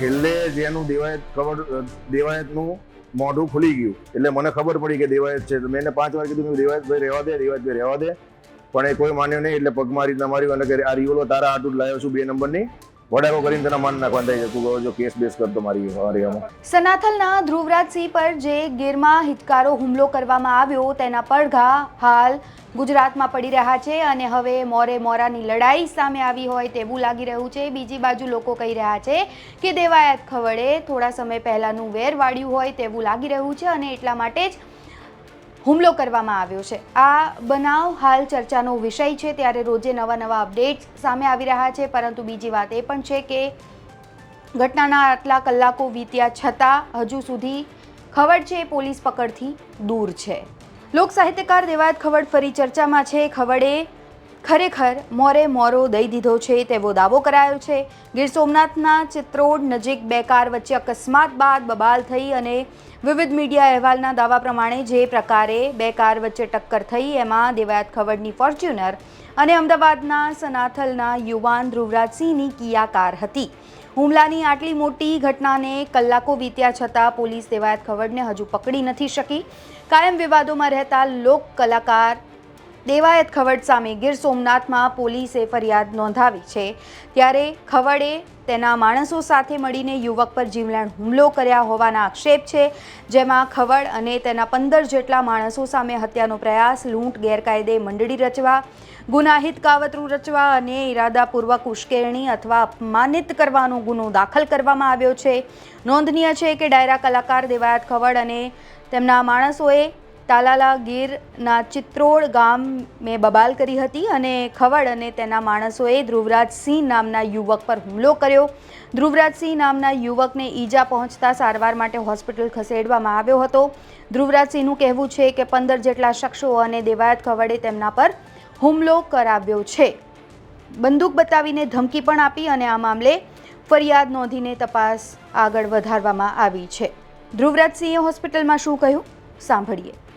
છેલ્લે જેનું દેવાયત ખબર દેવાયતનું મોઢું ખુલી ગયું. એટલે મને ખબર પડી કે દેવાયત છે. તો મેં પાંચ વાર કીધું દેવાયતભાઈ રહેવા દે, દેવાયતભાઈ રહેવા દે. પણ એ કોઈ માન્યો નહીં, એટલે પગમાં રીતના માર્યું અને આ રિવોલ્વર તારા હાટું લાવ્યો છું બે નંબરની. વડાકો કરીને તેના માન નાખવાનું થઈ જતું જો કેસ બેસ કરતો મારી મારી સનાથલના ધ્રુવરાજસિંહ પર જે ગીરમાં હિતકારો હુમલો કરવામાં આવ્યો, તેના પડઘા હાલ ગુજરાતમાં પડી રહ્યા છે અને હવે મોરે મોરાની લડાઈ સામે આવી હોય તેવું લાગી રહ્યું છે. બીજી બાજુ લોકો કહી રહ્યા છે કે દેવાયત ખવડે થોડા સમય પહેલાંનું વેર વાળ્યું હોય તેવું લાગી રહ્યું છે અને એટલા માટે જ હુમલો કરવામાં આવ્યો છે. આ બનાવ હાલ ચર્ચાનો વિષય છે, ત્યારે રોજે નવા નવા અપડેટ્સ સામે આવી રહ્યા છે, પરંતુ બીજી વાત એ પણ છે કે ઘટનાના આટલા કલાકો વીત્યા છતાં હજુ સુધી ખવડ છે એ પોલીસ પકડથી દૂર છે. લોક સાહિત્યકાર દેવાયત ખવડ ફરી ચર્ચામાં છે. ખવડે ખરેખર મોરે મોરો દઈ દીધો છે તેવો દાવો કરાયો છે. ગીર સોમનાથના ચિત્રોડ નજીક બે કાર વચ્ચે અકસ્માત બાદ બબાલ થઈ અને વિવિધ મીડિયા અહેવાલના દાવા પ્રમાણે જે પ્રકારે બે કાર વચ્ચે ટક્કર થઈ એમાં દેવાયત ખવડની ફોર્ચ્યુનર અને અમદાવાદના સનાથલના યુવાન ધ્રુવરાજસિંહની કિયા કાર હતી. હુમલાની આટલી મોટી ઘટનાને કલાકો વીત્યા છતાં પોલીસ દેવાયત ખવડને હજુ પકડી નથી શકી. કાયમ વિવાદોમાં રહેતા લોક કલાકાર દેવાયત ખવડ સામે ગીર સોમનાથમાં પોલીસે ફરિયાદ નોંધાવી છે. ત્યારે ખવડે તેના માણસો સાથે મળીને યુવક પર જીવલેણ હુમલો કર્યા હોવાના આક્ષેપ છે, જેમાં ખવડ અને તેના પંદર જેટલા માણસો સામે હત્યાનો પ્રયાસ, લૂંટ, ગેરકાયદે મંડળી રચવા ગુનાહિત કાવતરું રચવા અને ઈરાદાપૂર્વક ઉશ્કેરણી અથવા અપમાનિત કરવાનો ગુનો દાખલ કરવામાં આવ્યો છે. નોંધનીય છે કે ડાયરા કલાકાર દેવાયત ખવડ અને તેમના માણસોએ તાલાલા ગીરના ચિત્રોડ ગામ મેં બબાલ કરી હતી અને ખવડ અને તેના માણસોએ ધ્રુવરાજસિંહ નામના યુવક પર હુમલો કર્યો. ધ્રુવરાજસિંહ નામના યુવકને ઈજા પહોંચતા સારવાર માટે હોસ્પિટલ ખસેડવામાં આવ્યો હતો. ધ્રુવરાજસિંહનું કહેવું છે કે પંદર જેટલા શખ્સો અને દેવાયત ખવડે તેમના પર હુમલો કરાવ્યો છે. બંદૂક બતાવીને ધમકી પણ આપી અને આ મામલે ફરિયાદ નોંધીને તપાસ આગળ વધારવામાં આવી છે. ધ્રુવરાજસિંહે હોસ્પિટલમાં શું કહ્યું? સાંભળીએ.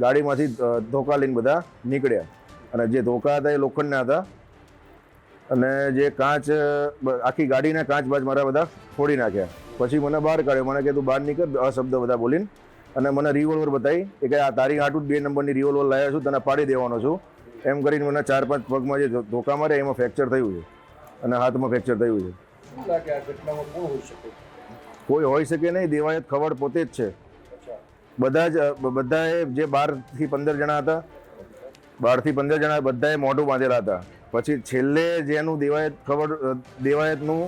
ગાડીમાંથી ધોકા લઈને બધા નીકળ્યા. અને જે ધોકા હતા એ લોખંડના હતા. અને જે કાચ આખી ગાડીના કાચ બાજ મારા બધા ફોડી નાખ્યા. પછી મને બહાર કાઢ્યો. મને કે તું બહાર નીકળ અશબ્દ બધા બોલીને. અને મને રિવોલ્વર બતાવી એ કે આ તારી હાટું બે નંબરની રિવોલ્વર લાવ્યા છું તને પાડી દેવાનો છું. એમ કરીને મને ચાર પાંચ પગમાં જે ધોકા મારે એમાં ફ્રેક્ચર થયું છે. અને હાથમાં ફ્રેક્ચર થયું છે. કોઈ હોઈ શકે નહીં. દેવાયત ખવડ પોતે જ છે. બધા જ, બધાએ જે બારથી પંદર જણા હતા, બારથી પંદર જણા બધાએ મોઢું બાંધેલા હતા. પછી છેલ્લે જેનું દેવાયત ખબર દેવાયતનું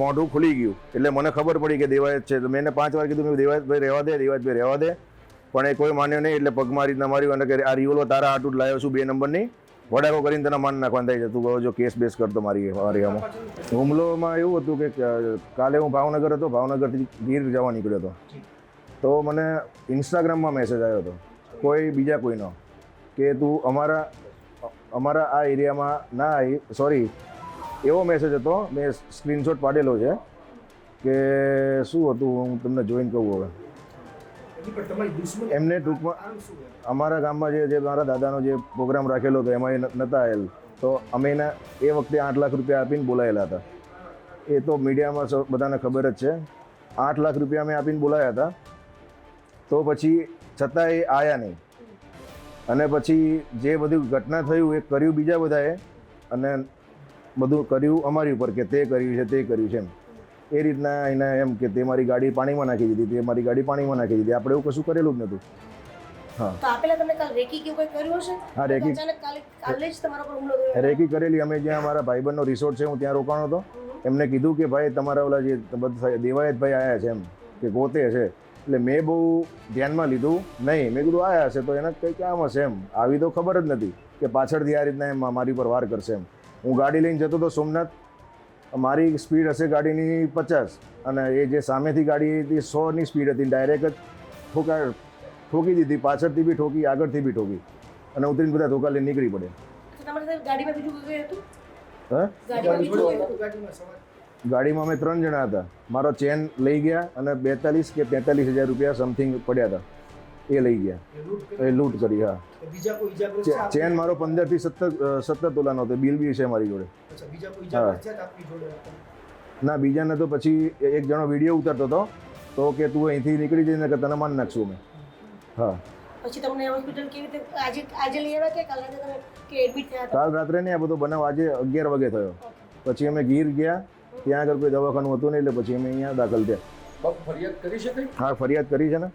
મોઢું ખુલી ગયું. એટલે મને ખબર પડી કે દેવાયત છે. તો મેં પાંચ વાર કીધું, મેં દેવાયતભાઈ, રહેવા દે, દેવાયતભાઈ, રહેવા દે. પણ એ કોઈ માન્યો નહીં, એટલે પગમાં રીતના માર્યું અને આ રિવોલ્વર તારા આટું જ લાવ્યો છું બે નંબરની. વડાકો કરીને તને માન નાખવાનું થાય છે. તું કહો જો કેસ બેસ કરતો મારી મારી આમાં હુમલોમાં એવું હતું કે કાલે હું ભાવનગર હતો, ભાવનગરથી ગીર જવા નીકળ્યો હતો. તો મને ઇન્સ્ટાગ્રામમાં મેસેજ આવ્યો હતો, કોઈ બીજા કોઈનો, કે તું અમારા અમારા આ એરિયામાં ના આવી સોરી એવો મેસેજ હતો, મેં સ્ક્રીનશોટ પાડેલો છે, કે શું હતું, હું તમને જોઈન કહું હવે. એમને ટૂંકમાં? અમારા ગામમાં જે જે મારા દાદાનો જે પ્રોગ્રામ રાખેલો હતો એમાં એ નહોતા આવેલ તો અમે એના એ વખતે આઠ લાખ રૂપિયા આપીને બોલાયેલા હતા. એ તો મીડિયામાં બધાને ખબર જ છે. આઠ લાખ રૂપિયા અમે આપીને બોલાયા હતા. તો પછી છતાં એ આવ્યા નહીં. અને પછી જે બધું ઘટના થયું એ કર્યું બીજા બધાએ અને બધું કર્યું અમારી ઉપર કે તે કર્યું છે તે કર્યું છે એમ. એ રીતના એને એમ કે તે મારી ગાડી પાણીમાં નાખી દીધી તે મારી ગાડી પાણીમાં નાખી દીધી. આપણે એવું કશું કરેલું જ નહોતું. હા. રેકી કરેલી. અમે જ્યાં અમારા ભાઈબંધનો રિસોર્ટ છે હું ત્યાં રોકાણો હતો. એમને કીધું કે ભાઈ તમારા ઓલા જે દેવાયત ભાઈ આવ્યા છે એમ કે ગોતે છે. એટલે મેં બહુ ધ્યાનમાં લીધું. નહીં મેં કીધું આવ્યા હશે તો એને કંઈ કામ હશે એમ. આવી તો ખબર જ નથી કે પાછળથી આ રીતના એમ મારી પર વાર કરશે એમ. હું ગાડી લઈને જતો હતો સોમનાથ મારી સ્પીડ હશે ગાડીની પચાસ અને એ જે સામેથી ગાડી હતી સોની સ્પીડ હતી. ડાયરેક્ટ જ ઠોકા ઠોકી દીધી. પાછળથી બી ઠોકી આગળથી બી ઠોકી. અને ઉતરીને બધા ધોકા લઈને નીકળી પડે ગાડીમાં બીજું હતું? હા? ગાડીમાં અમે ત્રણ જણા હતા. મારો ચેન લઈ ગયા અને બેતાલીસ કે તેતાલીસ હજાર રૂપિયા સમથિંગ પડ્યા હતા. એ લઈ ગયા. એ લૂંટ કરી? હા. ચેન મારો પંદરથી સત્તર સત્તર તોલાનો હતો બિલ બી છે મારી જોડે. જોડે? ના બીજાને તો પછી એક જણો વીડિયો ઉતારતો હતો તો કે તું અહીંથી નીકળી જઈને કે તને માન નાખશું અમે. હા. પછી તમને હોસ્પિટલ કેવી રીતે આજે આજે લઈ આવ્યા કે કાલ રાતે તમે કે એડમિટ થયા કાલ રાત્રે નહીં આ બધો બનાવ આજે અગિયાર વાગે થયો. પછી અમે ગીર ગયા ત્યાં આગળ કોઈ દવાખાનું હતું નહીં એટલે પછી અમે અહીંયા દાખલ થયા. ફરિયાદ કરી શકાય હા ફરિયાદ કરી છે ને.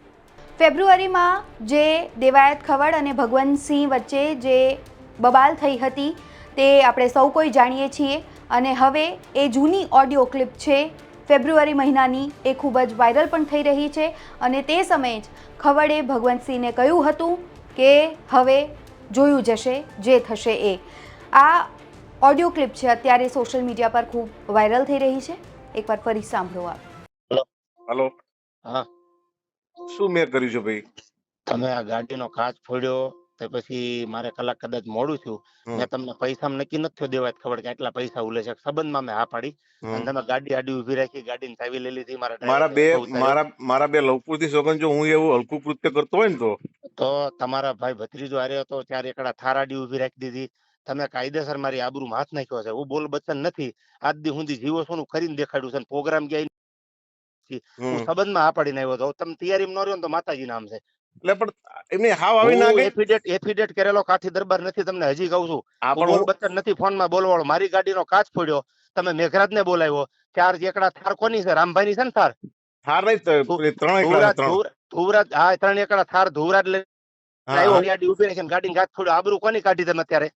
ફેબ્રુઆરીમાં જે દેવાયત ખવડ અને ભગવંતસિંહ વચ્ચે જે બબાલ થઈ હતી તે આપણે સૌ કોઈ જાણીએ છીએ. અને હવે એ જૂની ઓડિયો ક્લિપ છે ફેબ્રુઆરી મહિનાની એ ખૂબ જ વાયરલ પણ થઈ રહી છે. અને તે સમયે જ ખવડે ભગવંતસિંહને કહ્યું હતું કે હવે જોયું જશે જે થશે એ. આ ઓડિયો ક્લિપ છે અત્યારે સોશિયલ મીડિયા પર ખૂબ વાયરલ થઈ રહી છે. એકવાર ફરી સાંભળો આપ. હેલો. હા. શું મેં કર્યું છે ભાઈ? તમે આ ગાડીનો કાચ ફોડ્યો તો પછી મારે કલાક કદાચ મોડું થયું. મેં તમને પૈસા નક્કી નથી થયો દેવાય ખબર કે આટલા પૈસા ઉલે છે. સંબંધમાં મેં હા પાડી. અને તમે ગાડી આડી ઊભી રાખી ગાડીની ચાવી લઈ લીધી મારા મારા બે. મારા મારા બે લવપુરથી સોગન જો હું એવું હલકું કૃત્ય કરતો હોય ને તો? તો તમારા ભાઈ ભત્રીજો આર્યો હતો ત્યારે એકડા થાર આડી ઊભી રાખી દીધી. તમે કાયદેસર મારી આબરૂમાં હાથ નાખ્યો છે હું બોલ બચન નથી. આજ દી સુધી જીવો છું કરીને દેખાડ્યું છે પ્રોગ્રામ ગયા. હું. સંબંધમાં આ પાડીને આવ્યો હતો તમે તૈયારી ન રહ્યો તો માતાજી નામ છે. એટલે પણ એમની હાવ આવી ના ગઈ એફિડેટ એફિડેટ કરેલો કાઠી દરબાર નથી તમને હજી કહું છું. બોલ હું બચ્ચન નથી ફોનમાં બોલવાળો. મારી ગાડીનો કાચ ફોડ્યો. તમે મેઘરાજ ને બોલાવ્યો. ચાર એકડા થાર કોની છે? રામભાઈ ની છે ને થાર? થાર નહીં તો ત્રણ એકડા ધુવરાજ હા ત્રણ એકડા થાર ધુવરાજ લઈ ગાડી ઊભી રાખીને ગાડી કાચ ફોડ્યો. આબરૂ કોની કાઢી તમે અત્યારે?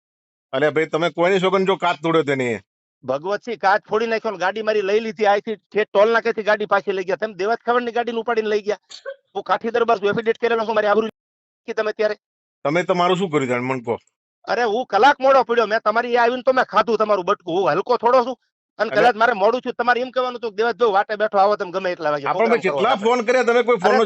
અરે ભાઈ તમે કોઈની સોગન જો કાચ તોડ્યો તેની. ભગવતસિંહ કાચ ફોડી નાખ્યો ગાડી મારી લઈ લીધી. આથી ઠેઠ ટોલ નાકેથી ગાડી પાછી લઈ ગયા. તમે દેવાજ ખબરની ગાડી ઉપાડીને લઈ ગયા. હું કાઠી દરબાર છું એફિડેટ કરેલો છું મારી આબરૂ કે તમે ત્યારે તમે તમારું શું કર્યું જાણ? મને કહો. અરે હું કલાક મોડો પડ્યો. મેં તમારી આવીને તો મેં ખાધું તમારું બટકું. હું હલકો થોડો છું. અને કદાચ મારે મોડું છું તમારે એમ કહેવાનું હતું કે દેવાજભાઈ વાટે બેઠો આવો તમે ગમે એટલા વાગે આપણે કેટલા ફોન કર્યા? તમે કોઈ ફોન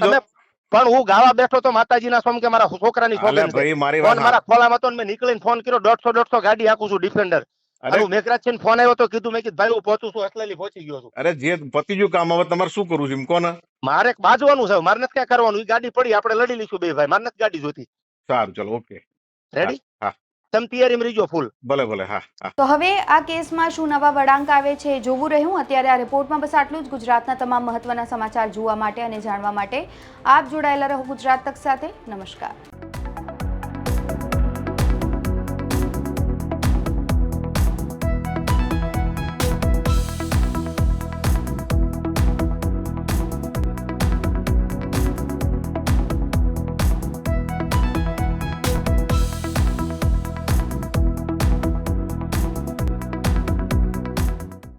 પણ હું ગાવા બેઠો તો માતાજીના સોમ કે મારા છોકરાની અલે સોગંદ છે. ભાઈ મારી ફોન મારા ખોલામાં હતો મેં નીકળીને ફોન કર્યો દોઢસો દોઢસો ગાડી આખું છું ડિફેન્ડર હું મેઘરાજ છે ફોન આવ્યો તો કીધું મેં કીધું ભાઈ હું પહોંચું છું અસલેલી પહોંચી ગયો છું. અરે જે પતિજુ કામ હવે તમારે શું કરવું છે કોને? મારે બાજવાનું છે મારે નથી ક્યાં કરવાનું એ ગાડી પડી આપણે લડી લઈશું બે ભાઈ મારે નથી ગાડી જોતી સારું ચલો ઓકે. રેડી હા. તમે તૈયારીમાં રહીજો ફૂલ ભલે ભલે હા હા. તો હવે આ કેસમાં શું નવા વળાંક આવે છે જોવું રહ્યું. અત્યારે આ રિપોર્ટમાં બસ આટલું જ. ગુજરાતના તમામ મહત્વના સમાચાર જોવા માટે અને જાણવા માટે આપ જોડાયેલા રહો ગુજરાત તક સાથે. નમસ્કાર.